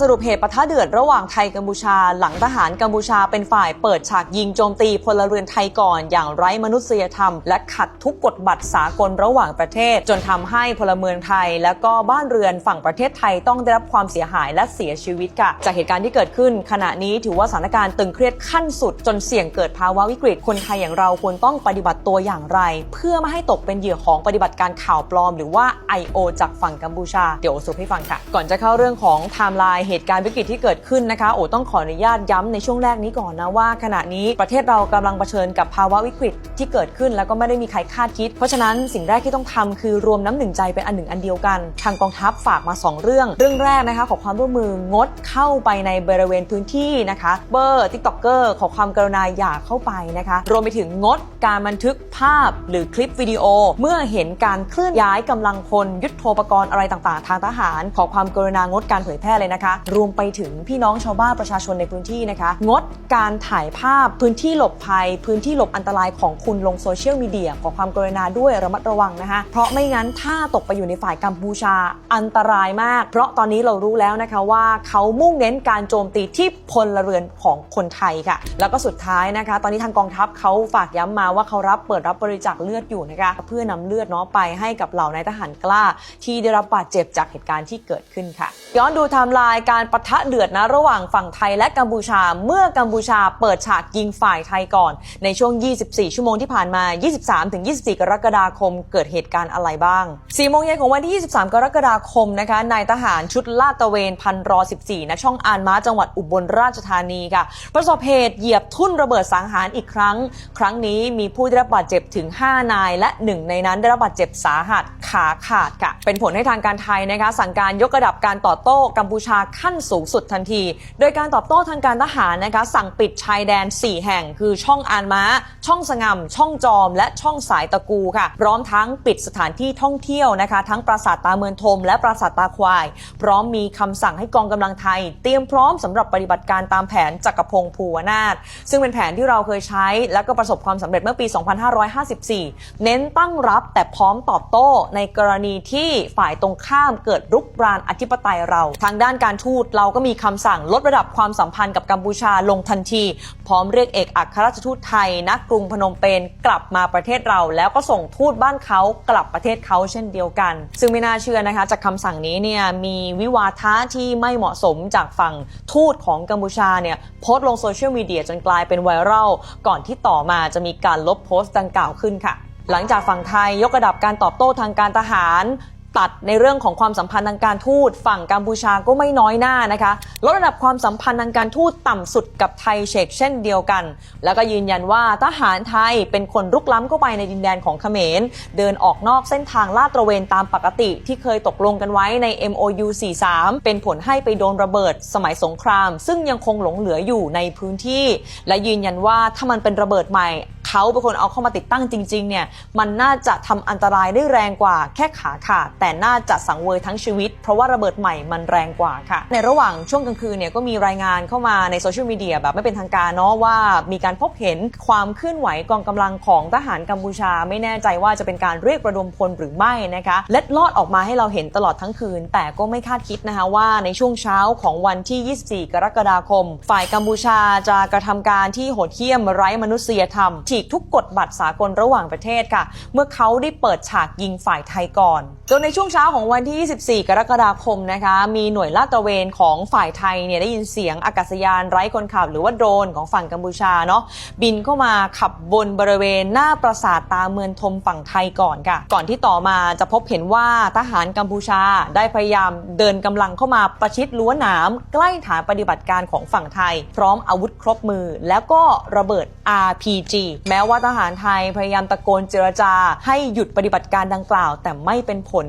สรุปเหตุปะทะเดือดระหว่างไทยกัมพูชา หลังทหารกัมพูชาเป็นฝ่ายเปิดฉากยิงโจมตีพลเรือนไทยก่อนอย่างไร้มนุษยธรรม และขัดทุกกฎบัตรสากลระหว่างประเทศ จนทำให้พลเมืองไทย และก็บ้านเรือนฝั่งประเทศไทยต้องได้รับความเสียหายและเสียชีวิตค่ะ จากเหตุการณ์ที่เกิดขึ้น ขณะนี้ถือว่าสถานการณ์ตึงเครียดขั้นสุด จนเสี่ยงเกิดภาวะวิกฤตคนไทยอย่างเราควรต้องปฏิบัติตัวอย่างไร เพื่อไม่ให้ตกเป็นเหยื่อของปฏิบัติการข่าวปลอม หรือว่า I.O. จากฝั่งกัมพูชาเดี๋ยวสุปให้ฟังค่ะ ก่อนจะเข้าเรื่องของไทม์ไลน์เหตุการณ์วิกฤตที่เกิดขึ้นนะคะโอ้ต้องขออนุญาตย้ำในช่วงแรกนี้ก่อนนะว่า ขณะนี้ประเทศเรากำลังเผชิญกับภาวะวิกฤตที่เกิดขึ้น แล้วก็ไม่ได้มีใครคาดคิด เพราะฉะนั้นสิ่งแรกที่ต้องทำคือรวมน้ำหนึ่งใจเป็นอันหนึ่งอันเดียวกัน ทางกองทัพฝากมา 2 เรื่อง เรื่องแรกนะคะขอความร่วมมืองดเข้าไปในบริเวณพื้นที่นะคะเบอร์ทิกตอกเกอร์ขอความกรุณาอย่าเข้าไปนะคะ รวมไปถึงงดการบันทึกภาพหรือคลิปวิดีโอ เมื่อเห็นการเคลื่อนย้ายกำลังพลยุทโธปกรณ์อะไรต่างๆ ทางทหาร ขอความกรุณางดการเผยแพร่เลยนะคะรวมไปถึงพี่น้องชาวบ้านประชาชนในพื้นที่นะคะ งดการถ่ายภาพพื้นที่หลบภัย พื้นที่หลบอันตรายของคุณลงโซเชียลมีเดียขอความกรุณาด้วยระมัดระวังนะคะ เพราะไม่งั้นถ้าตกไปอยู่ในฝ่ายกัมพูชาอันตรายมาก เพราะตอนนี้เรารู้แล้วนะคะว่าเขามุ่งเน้นการโจมตีที่พลเรือนของคนไทยค่ะ แล้วก็สุดท้ายนะคะ ตอนนี้ทางกองทัพเขาฝากย้ำมาว่าเขารับเปิดรับบริจาคเลือดอยู่นะคะเพื่อนำเลือดเนาะไปให้กับเหล่านายทหารกล้า ที่ได้รับบาดเจ็บจากเหตุการณ์ที่เกิดขึ้นค่ะ ย้อนดูไทม์ไลน์การปะทะเดือดนะระหว่างฝั่งไทยและกัมพูชา เมื่อกัมพูชาเปิดฉากยิงฝ่ายไทยก่อน ในช่วง 24 ชั่วโมงที่ผ่านมา 23-24 กรกฎาคม เกิดเหตุการณ์อะไรบ้าง4โมงเย็นของวันที่ 23 กรกฎาคมนะคะนายทหารชุดลาดตระเวนพันรอ 14ณช่องอานม้าจังหวัดอุบลราชธานีค่ะ ประสบเหตุเหยียบทุ่นระเบิดสังหารอีกครั้ง ครั้งนี้มีผู้ได้รับบาดเจ็บถึง 5 นาย และหนึ่งในนั้นได้รับบาดเจ็บสาหัสขาขาดค่ะ เป็นผลให้ทางการไทยนะคะสั่งการยกระดับการต่อโต้กัมพูชาขั้นสูงสุดทันที โดยการตอบโต้ทางการทหารนะคะ สั่งปิดชายแดน 4 แห่ง คือช่องอานม้า ช่องสงำช่องจอม และช่องสายตะกูค่ะ พร้อมทั้งปิดสถานที่ท่องเที่ยวนะคะ ทั้งปราสาทตาเมืองทม และปราสาทตาควาย พร้อมมีคำสั่งให้กองกำลังไทย เตรียมพร้อมสำหรับปฏิบัติการตามแผนจักรพงศ์ภูวนาถซึ่งเป็นแผนที่เราเคยใช้ และก็ประสบความสำเร็จเมื่อปี 2554 เน้นตั้งรับแต่พร้อมตอบโต้ในกรณีที่ฝ่ายตรงข้ามเกิดรุกรานอธิปไตยเรา ทางด้านการทูตเราก็มีคำสั่งลดระดับความสัมพันธ์กับกัมพูชาลงทันที พร้อมเรียกเอกอัครราชทูตไทยณกรุงพนมเปญกลับมาประเทศเรา แล้วก็ส่งทูตบ้านเขากลับประเทศเขาเช่นเดียวกัน ซึ่งไม่น่าเชื่อนะคะ จากคำสั่งนี้เนี่ยมีวิวาทะที่ไม่เหมาะสมจากฝั่งทูตของกัมพูชาเนี่ยโพสต์ลงโซเชียลมีเดียจนกลายเป็นไวรัลก่อนที่ต่อมาจะมีการลบโพสต์ดังกล่าวขึ้นค่ะหลังจากฝั่งไทยยกระดับการตอบโต้ทางการทหาร ตัดในเรื่องของความสัมพันธ์ทางการทูตฝั่งกัมพูชาก็ไม่น้อยหน้านะคะลดระดับความสัมพันธ์ทางการทูตต่ำสุดกับไทยเชกเช่นเดียวกัน แล้วก็ยืนยันว่าทหารไทยเป็นคนรุกล้ำเข้าไปในดินแดนของเขมร เดินออกนอกเส้นทางลาดตระเวนตามปกติที่เคยตกลงกันไว้ใน MOU 43 เป็นผลให้ไปโดนระเบิดสมัยสงคราม ซึ่งยังคงหลงเหลืออยู่ในพื้นที่ และยืนยันว่าถ้ามันเป็นระเบิดใหม่เขาเป็นคนเอาเข้ามาติดตั้งจริงๆเนี่ยมันน่าจะทำอันตรายได้แรงกว่าแค่ขาขาดแต่น่าจะสังเวยทั้งชีวิต เพราะว่าระเบิดใหม่มันแรงกว่าค่ะ ในระหว่างช่วงกลางคืนเนี่ยก็มีรายงานเข้ามาในโซเชียลมีเดียแบบไม่เป็นทางการเนาะว่ามีการพบเห็นความเคลื่อนไหวกองกำลังของทหารกัมพูชา ไม่แน่ใจว่าจะเป็นการเรียกระดมพลหรือไม่นะคะเล็ดลอดออกมาให้เราเห็นตลอดทั้งคืน แต่ก็ไม่คาดคิดนะคะว่าในช่วงเช้าของวันที่ 24 กรกฎาคม ฝ่ายกัมพูชาจะกระทำการที่โหดเหี้ยมไร้มนุษยธรรมฉีกทุกกฎบัตรสากลระหว่างประเทศค่ะ เมื่อเขาได้เปิดฉากยิงฝ่ายไทยก่อนจนในช่วงเช้าของวันที่ 24 กรกฎาคมนะคะ มีหน่วยลาดตระเวนของฝ่ายไทยเนี่ยได้ยินเสียงอากาศยานไร้คนขับ หรือว่าโดรนของฝั่งกัมพูชาเนาะบินเข้ามาขับบนบริเวณหน้าปราสาทตาเมืองทมฝั่งไทยก่อนค่ะ ก่อนที่ต่อมาจะพบเห็นว่าทหารกัมพูชาได้พยายามเดินกำลังเข้ามาประชิดรั้วหนามใกล้ฐานปฏิบัติการของฝั่งไทย พร้อมอาวุธครบมือ แล้วก็ระเบิด RPG แม้ว่าทหารไทยพยายามตะโกนเจรจา ให้หยุดปฏิบัติการดังกล่าว แต่ไม่เป็นผล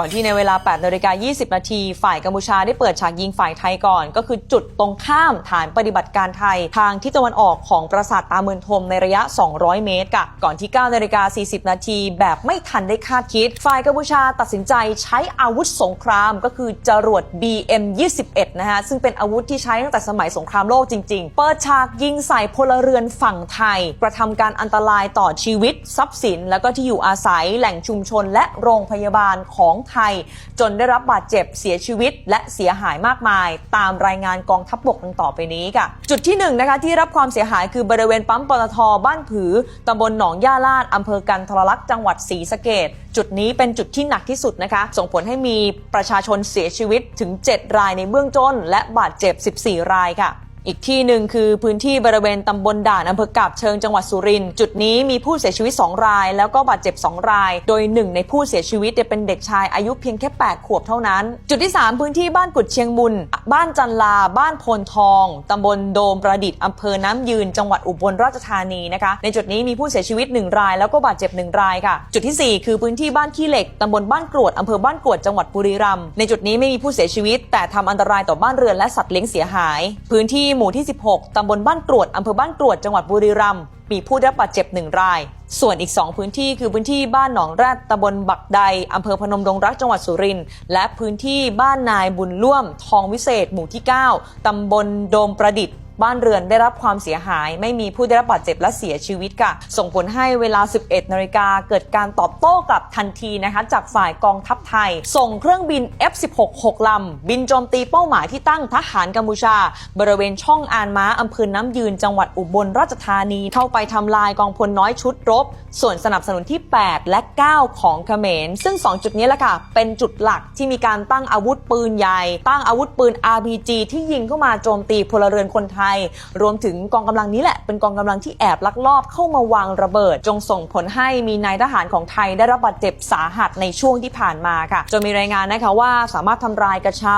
ก่อนที่ในเวลา8นาฬิกา20 นาที ฝ่ายกัมพูชาได้เปิดฉากยิงฝ่ายไทยก่อน ก็คือจุดตรงข้ามฐานปฏิบัติการไทย ทางทิศตะวันออกของปราสาทตาเมืองทมในระยะ 200 เมตรค่ะก่อนที่9นาฬิกา40 นาที แบบไม่ทันได้คาดคิด ฝ่ายกัมพูชาตัดสินใจใช้อาวุธสงครามก็คือจรวด BM 21นะคะซึ่งเป็นอาวุธที่ใช้ตั้งแต่สมัยสงครามโลกจริง ๆ เปิดฉากยิงใส่พลเรือนฝั่งไทย กระทำการอันตรายต่อชีวิต ทรัพย์สิน และก็ที่อยู่อาศัยแหล่งชุมชนและโรงพยาบาลของไทย จนได้รับบาดเจ็บเสียชีวิต และเสียหายมากมาย ตามรายงานกองทัพบบกดังต่อไปนี้ค่ะ จุดที่หนึ่งนะคะที่รับความเสียหายคือบริเวณปั๊มปตทบ้านผือตำบลหนองย่าลาดอำเภอกันทรลักษณ์จังหวัดศรีสะเกดจุดนี้เป็นจุดที่หนักที่สุดนะคะ ส่งผลให้มีประชาชนเสียชีวิตถึง 7 รายในเบื้องต้นและบาดเจ็บ 14 รายค่ะ อีกที่หนึ่งคือพื้นที่บริเวณตำบลด่านอำเภอกาบเชิงจังหวัดสุรินทร์จุดนี้มีผู้เสียชีวิต 2 ราย แล้วก็บาดเจ็บ 2 ราย โดยหนึ่งในผู้เสียชีวิตเป็นเด็กชายอายุเพียงแค่ 8 ขวบเท่านั้น จุดที่ 3 พื้นที่บ้านกุดเชียงมุนบ้านจันลา บ้านโพนทองตำบลโดมประดิษฐ์อำเภอน้ำยืน จังหวัดอุบลราชธานีนะคะในจุดนี้มีผู้เสียชีวิต 1 ราย แล้วก็บาดเจ็บ 1 รายค่ะ จุดทีสี่4 คือพื้นที่บ้านขี้เหล็กตำบลบ้านกรวดอำเภอบ้านกรวดจังหวัดบุรีรัมย์ในจุดนี้ไม่มีผู้เสียชีวิต แต่ทำอันตรายต่อบ้านเรือนและสัตว์เลี้ยงเสียหาย พื้นที่หมู่ที่ 16 ตำบลบ้านกรวด อำเภอบ้านกรวด จังหวัดบุรีรัมย์ มีผู้ได้รับบาดเจ็บหนึ่งราย ส่วนอีก 2 พื้นที่คือพื้นที่บ้านหนองแรดตำบลบักใดอำเภอพนมดงรัก จังหวัดสุรินทร์ และพื้นที่บ้านนายบุญร่วม ทองวิเศษ หมู่ที่ 9 ตำบลโดมประดิษฐ์ บ้านเรือนได้รับความเสียหาย ไม่มีผู้ได้รับบาดเจ็บและเสียชีวิตค่ะ ส่งผลให้เวลา 11 นาฬิกาเกิดการตอบโต้กลับทันทีนะคะจากฝ่ายกองทัพไทย ส่งเครื่องบิน F16 6ลำ บินโจมตีเป้าหมายที่ตั้งทหารกัมพูชา บริเวณช่องอานม้าอำเภอน้ำยืนจังหวัดอุบลราชธานีเข้าไปทำลายกองพลน้อยชุดรบ ส่วนสนับสนุนที่ 8 และ 9 ของเขมร ซึ่ง 2 จุดนี้แหละค่ะ เป็นจุดหลักที่มีการตั้งอาวุธปืนใหญ่ ตั้งอาวุธปืน RPG ที่ยิงเข้ามาโจมตีพลเรือนคนไทยรวมถึงกองกำลังนี้แหละ เป็นกองกำลังที่แอบลักลอบเข้ามาวางระเบิด จงส่งผลให้มีนายทหารของไทยได้รับบาดเจ็บสาหัสในช่วงที่ผ่านมาค่ะจนมีรายงานนะคะว่าสามารถทำลายกระเช้า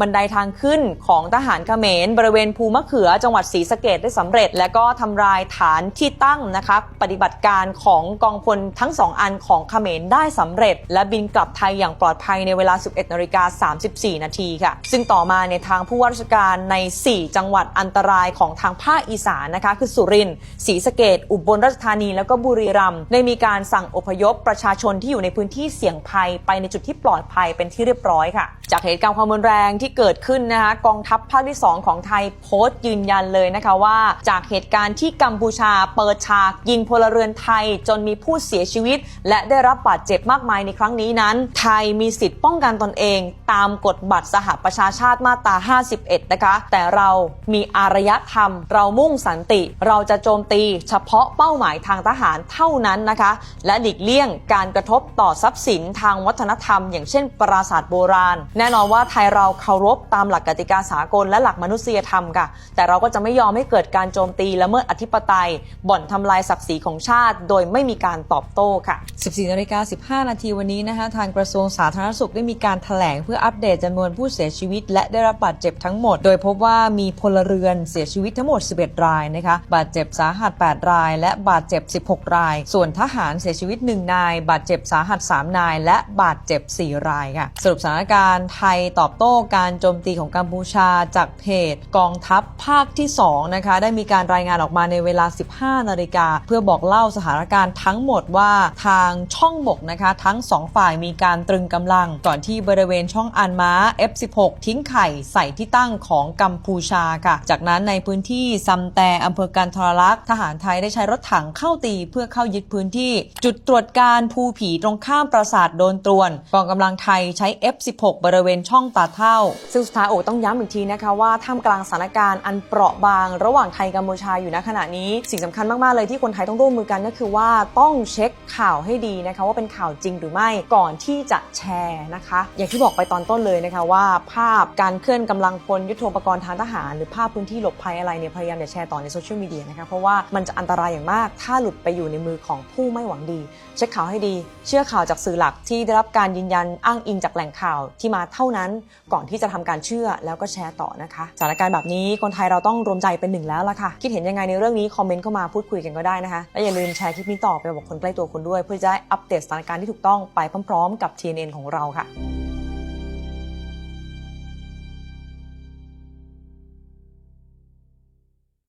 บันไดทางขึ้นของทหารเขมร บริเวณภูมะเขือจังหวัดศรีสะเกดได้สำเร็จ และก็ทำลายฐานที่ตั้งนะคะปฏิบัติการของกองพลทั้งสองอันของเขมรได้สำเร็จ และบินกลับไทยอย่างปลอดภัยในเวลา 11นาฬิกา34 นาทีค่ะ ซึ่งต่อมาในทางผู้ว่าราชการใน 4 จังหวัดอันตรายของทางภาคอีสานนะคะ คือสุรินทร์ศรีสะเกดอุบลราชธานีแล้วก็บุรีรัมย์ได้มีการสั่งอพยพประชาชนที่อยู่ในพื้นที่เสี่ยงภัยไปในจุดที่ปลอดภัยเป็นที่เรียบร้อยค่ะ จากเหตุการณ์ความรุนแรงที่เกิดขึ้นนะคะกองทัพภาคที่ 2 ของไทยโพสต์ยืนยันเลยนะคะว่า จากเหตุการณ์ที่กัมพูชาเปิดฉากยิงพลเรือนไทยจนมีผู้เสียชีวิต และได้รับบาดเจ็บมากมายในครั้งนี้นั้น ไทยมีสิทธิ์ป้องกันตนเอง ตามกฎบัตรสหประชาชาติมาตรา 51 นะคะ แต่เรามีอารยธรรม เรามุ่งสันติ เราจะโจมตีเฉพาะเป้าหมายทางทหารเท่านั้นนะคะ และหลีกเลี่ยงการกระทบต่อทรัพย์สินทางวัฒนธรรม อย่างเช่น ปราสาทโบราณ แน่นอนว่าไทยเราเคารพตามหลักกติกาสากลและหลักมนุษยธรรมค่ะ แต่เราก็จะไม่ยอมให้เกิดการโจมตีละเมิดอธิปไตย บ่อนทำลายศักดิ์ศรีของชาติ โดยไม่มีการตอบโต้ค่ะ 14นาฬิกา15 นาทีวันนี้นะคะทางกระทรวงสาธารณสุขได้มีการแถลงเพื่ออัปเดตจำนวนผู้เสียชีวิต และได้รับบาดเจ็บทั้งหมด โดยพบว่ามีพลเรือนเสียชีวิตทั้งหมด 11 รายนะคะบาดเจ็บสาหัส 8 ราย และบาดเจ็บ 16 ราย ส่วนทหารเสียชีวิต 1 นาย บาดเจ็บสาหัส 3 นาย และบาดเจ็บ 4 รายค่ะสรุปสถานการณ์ไทยตอบโต้การโจมตีของกัมพูชาจากเพจกองทัพภาคที่2นะคะได้มีการรายงานออกมาในเวลา 15 นาฬิกา เพื่อบอกเล่าสถานการณ์ทั้งหมดว่าทางช่องบกนะคะทั้ง 2 ฝ่ายมีการตรึงกำลัง ก่อนที่บริเวณช่องอันม้า F16 ทิ้งไข่ใส่ที่ตั้งของกัมพูชาค่ะจากนั้นในพื้นที่ซัมแต่อำเภอกันทรลักษ์ทหารไทยได้ใช้รถถังเข้าตีเพื่อเข้ายึดพื้นที่ จุดตรวจการภูผีตรงข้ามปราสาทโดนตรวนกองกำลังไทยใช้ F16 บริเวณช่องตาเท่า ซึ่งสุดท้ายโอต้องย้ำอีกทีนะคะว่าท่ามกลางสถานการณ์อันเปราะบาง ระหว่างไทยกัมพูชาอยู่ณขณะนี้ สิ่งสำคัญมาก ๆ เลยที่คนไทยต้องร่วมมือกันก็คือว่าต้องเช็คข่าวให้ดีนะคะว่าเป็นข่าวจริงหรือไม่ก่อนที่จะแชร์นะคะ อย่างที่บอกไปตอนต้นเลยนะคะว่า ภาพการเคลื่อนกำลังพลยุทโธปกรณ์ทางทหาร หรือภาพพื้นที่หลบภัยอะไรเนี่ยพยายามอย่าแชร์ต่อในโซเชียลมีเดียนะคะเพราะว่ามันจะอันตรายอย่างมาก ถ้าหลุดไปอยู่ในมือของผู้ไม่หวังดี เช็คข่าวให้ดี เชื่อข่าวจากสื่อหลักที่ได้รับการยืนยันอ้างอิงจากแหล่งข่าวที่มาเท่านั้น ก่อนที่จะทำการเชื่อแล้วก็แชร์ต่อนะคะสถานการณ์แบบนี้คนไทยเราต้องรวมใจเป็นหนึ่งแล้วล่ะค่ะคิดเห็นยังไงในเรื่องนี้คอมเมนต์เข้ามาพูดคุยกันก็ได้นะคะและอย่าลืมแชร์คลิปนี้ต่อไปบอกคนใกล้ตัวคุณด้วย เพื่อจะได้อัปเดตสถานการณ์ที่ถูกต้องไปพร้อมๆ กับ TNN ของเราค่ะ